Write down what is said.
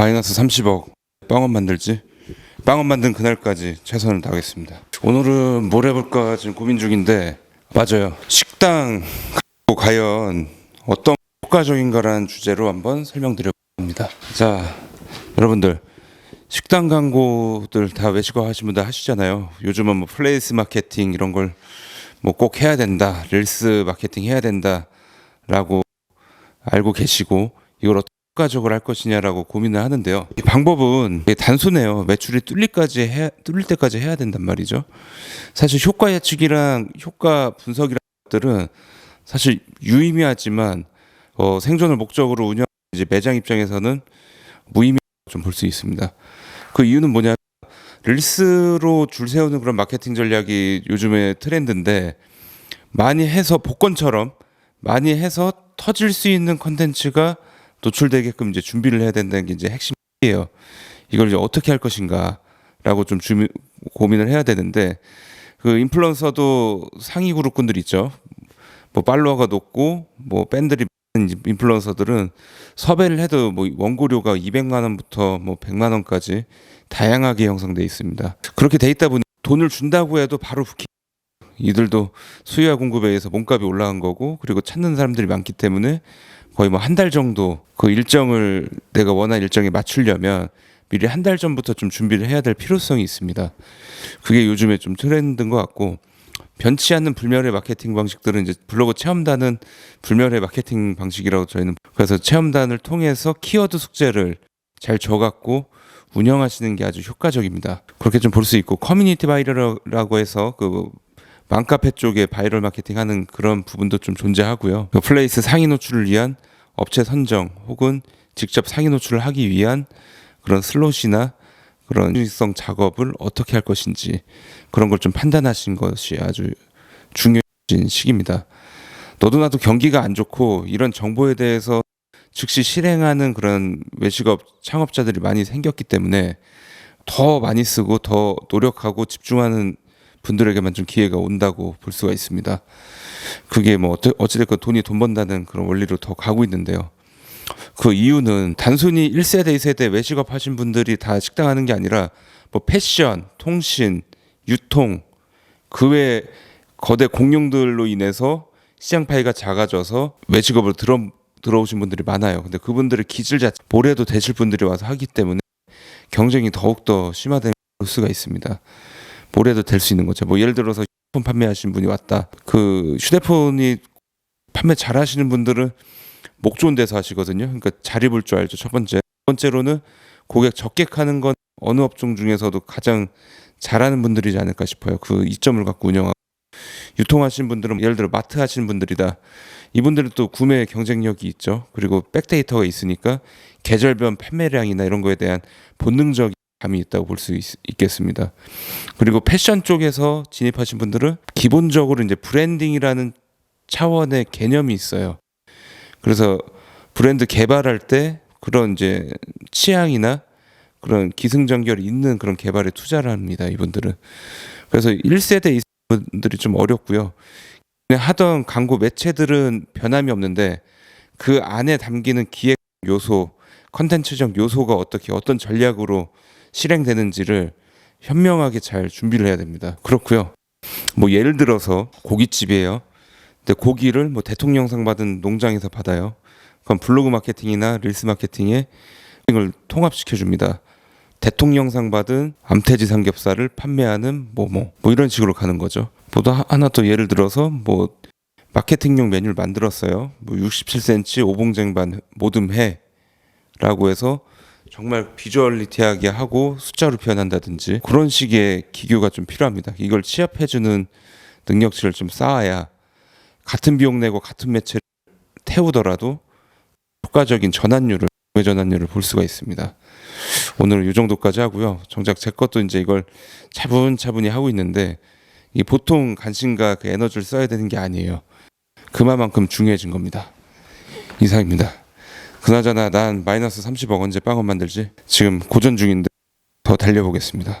마이너스 30억 빵원 만들지? 빵원 만든 그날까지 최선을 다하겠습니다. 오늘은 뭘 해볼까 지금 고민 중인데 맞아요. 식당 과연 어떤 효과적인가라는 주제로 한번 설명드려 봅니다. 자 여러분들 식당 광고들 다 외식어 하신 분들 하시잖아요. 요즘은 뭐 플레이스 마케팅 이런 걸 뭐 꼭 해야 된다 릴스 마케팅 해야 된다라고 알고 계시고 이걸 어떻게 효과적으로 할 것이냐라고 고민을 하는데요. 이 방법은 단순해요. 매출이 뚫리까지 해 뚫릴 때까지 해야 된단 말이죠. 사실 효과 예측이랑 효과 분석이라는 것들은 사실 유의미하지만 어, 생존을 목적으로 운영 이제 매장 입장에서는 무의미하게 좀볼 수 있습니다. 그 이유는 뭐냐? 릴스로 줄 세우는 그런 마케팅 전략이 요즘에 트렌드인데 많이 해서 복권처럼 많이 해서 터질 수 있는 컨텐츠가 노출되게끔 이제 준비를 해야 된다는 게 이제 핵심이에요. 이걸 이제 어떻게 할 것인가라고 좀 주미, 고민을 해야 되는데 그 인플루언서도 상위 그룹군들 있죠. 뭐 팔로워가 높고 뭐 많은 인플루언서들은 섭외를 해도 뭐 원고료가 200만 원부터 뭐 100만 원까지 다양하게 형성돼 있습니다. 그렇게 돼 있다 보니 돈을 준다고 해도 바로 부킹 이들도 수요와 공급에 의해서 몸값이 올라간 거고 그리고 찾는 사람들이 많기 때문에 거의 뭐 한 달 정도 그 일정을 내가 원하는 일정에 맞추려면 미리 한 달 전부터 좀 준비를 해야 될 필요성이 있습니다. 그게 요즘에 좀 트렌드인 것 같고 변치 않는 불멸의 마케팅 방식들은 이제 블로그 체험단은 불멸의 마케팅 방식이라고 저희는 그래서 체험단을 통해서 키워드 숙제를 잘 줘갖고 운영하시는 게 아주 효과적입니다. 그렇게 좀 볼 수 있고 커뮤니티 바이럴이라고 해서 그 맘카페 쪽에 바이럴 마케팅 하는 그런 부분도 좀 존재하고요. 그 플레이스 상위 노출을 위한 업체 선정 혹은 직접 상위 노출을 하기 위한 그런 슬롯이나 그런 유익성 작업을 어떻게 할 것인지 그런 걸 좀 판단하신 것이 아주 중요한 시기입니다. 너도 나도 경기가 안 좋고 이런 정보에 대해서 즉시 실행하는 그런 외식업 창업자들이 많이 생겼기 때문에 더 많이 쓰고 더 노력하고 집중하는 분들에게만 좀 기회가 온다고 볼 수가 있습니다. 그게 뭐 어찌- 어찌됐건 돈이 돈 번다는 그런 원리로 더 가고 있는데요. 그 이유는 단순히 1세대, 2세대 외식업 하신 분들이 다 식당 하는 게 아니라 뭐 패션, 통신, 유통 그 외 거대 공룡들로 인해서 시장 파이가 작아져서 외식업으로 들어 들어오신 분들이 많아요. 근데 그분들의 기질 자체 뭐래도 되실 분들이 와서 하기 때문에 경쟁이 더욱 더 심화될 수가 있습니다. 뭐래도 될 수 있는 거죠. 뭐 예를 들어서 휴대폰 판매하신 분이 왔다. 그 휴대폰이 판매 잘 하시는 분들은 목 좋은 데서 하시거든요. 그러니까 잘 입을 줄 알죠. 첫 번째. 두 번째로는 고객 적객하는 건 어느 업종 중에서도 가장 잘하는 분들이지 않을까 싶어요. 그 이점을 갖고 운영하고 유통하시는 분들은 예를 들어 마트 하시는 분들이다. 이분들은 또 구매 경쟁력이 있죠. 그리고 백데이터가 있으니까 계절별 판매량이나 이런 거에 대한 본능적인 감이 있다고 볼 수 있겠습니다. 그리고 패션 쪽에서 진입하신 분들은 기본적으로 이제 브랜딩이라는 차원의 개념이 있어요. 그래서 브랜드 개발할 때 그런 이제 취향이나 그런 기승전결이 있는 그런 개발에 투자를 합니다. 이분들은. 그래서 1세대 이분들이 좀 어렵고요. 그냥 하던 광고 매체들은 변함이 없는데 그 안에 담기는 기획 요소, 컨텐츠적 요소가 어떻게 어떤 전략으로 실행되는지를 현명하게 잘 준비를 해야 됩니다. 그렇고요. 뭐 예를 들어서 고깃집이에요. 근데 고기를 뭐 대통령상 받은 농장에서 받아요. 그럼 블로그 마케팅이나 릴스 마케팅에 이걸 통합시켜 줍니다. 대통령상 받은 암태지 삼겹살을 판매하는 뭐뭐 뭐 이런 식으로 가는 거죠. 보다 하나 또 예를 들어서 뭐 마케팅용 메뉴를 만들었어요. 뭐 67cm 오봉쟁반 모듬 해라고 해서 정말 비주얼리티하게 하고 숫자로 표현한다든지 그런 식의 기교가 좀 필요합니다. 이걸 취합해주는 능력치를 좀 쌓아야 같은 비용 내고 같은 매체를 태우더라도 효과적인 전환율을 구매 전환율을 볼 수가 있습니다. 오늘 이 정도까지 하고요. 정작 제 것도 이제 이걸 차분차분히 하고 있는데 이 보통 관심과 그 에너지를 써야 되는 게 아니에요. 그만큼 중요해진 겁니다. 이상입니다. 그나저나 난 마이너스 30억 언제 빵원 만들지? 지금 고전 중인데 더 달려보겠습니다.